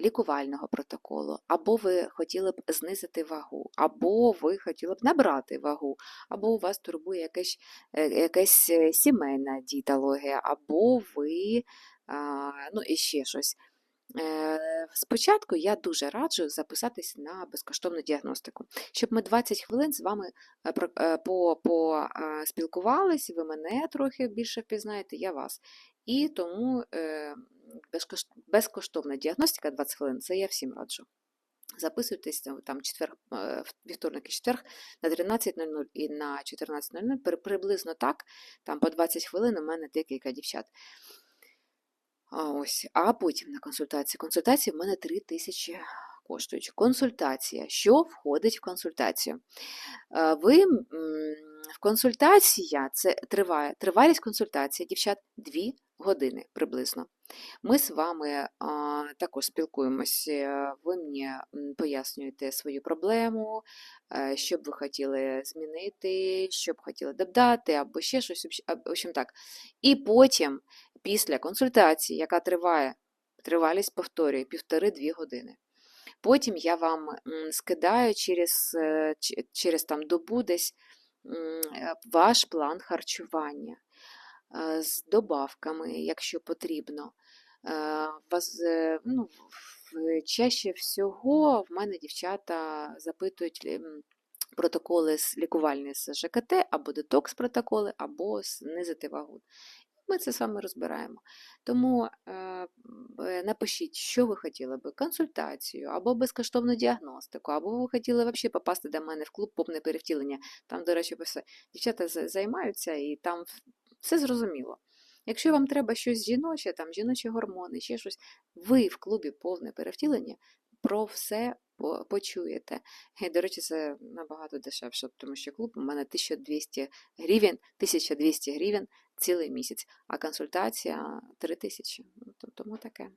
лікувального протоколу, або ви хотіли б знизити вагу, або ви хотіли б набрати вагу, або у вас турбує якась, е, якась е, сімейна дієтологія, або ви ну, і ще щось. Е, Спочатку я дуже раджу записатись на безкоштовну діагностику, щоб ми 20 хвилин з вами про- по, по, спілкувались, ви мене трохи більше впізнаєте, я вас. І тому безкоштовна діагностика 20 хвилин це я всім раджу. Записуйтесь там, там четвер, е, вівторник і четверг на 13.00 і на 14.00, приблизно так, там по 20 хвилин у мене декілька дівчат. Ось, а потім на консультації. Консультації в мене 3 тисячі коштують. Консультація. Що входить в консультацію? Е, Ви консультація це триває тривалість консультації, дівчат, 2 години приблизно. Ми з вами а, також спілкуємося. Ви мені пояснюєте свою проблему, е, що б ви хотіли змінити, що б хотіли додати, або ще щось. Общем так. І потім, після консультації, яка триває, тривалість повторюю, півтори-дві години. Потім я вам скидаю через, е, через там добу десь ваш план харчування е, з добавками, якщо потрібно. Е, Вас, е, ну, чаще всього в мене дівчата запитують протоколи з лікувальні з ЖКТ, або детокс протоколи, або знизити вагу. Ми це з вами розбираємо. Тому е, е, напишіть, що ви хотіли би: консультацію, або безкоштовну діагностику, або ви хотіли взагалі попасти до мене в клуб повне перевтілення. Там, до речі, все дівчата займаються і там все зрозуміло. Якщо вам треба щось жіноче, там жіночі гормони, ще щось, ви в клубі повне перевтілення про все по- почуєте. І, до речі, це набагато дешевше, тому що клуб у мене 1200 гривень, 1200 гривень цілий місяць, а консультація 3000. Ну, то- Тому таке.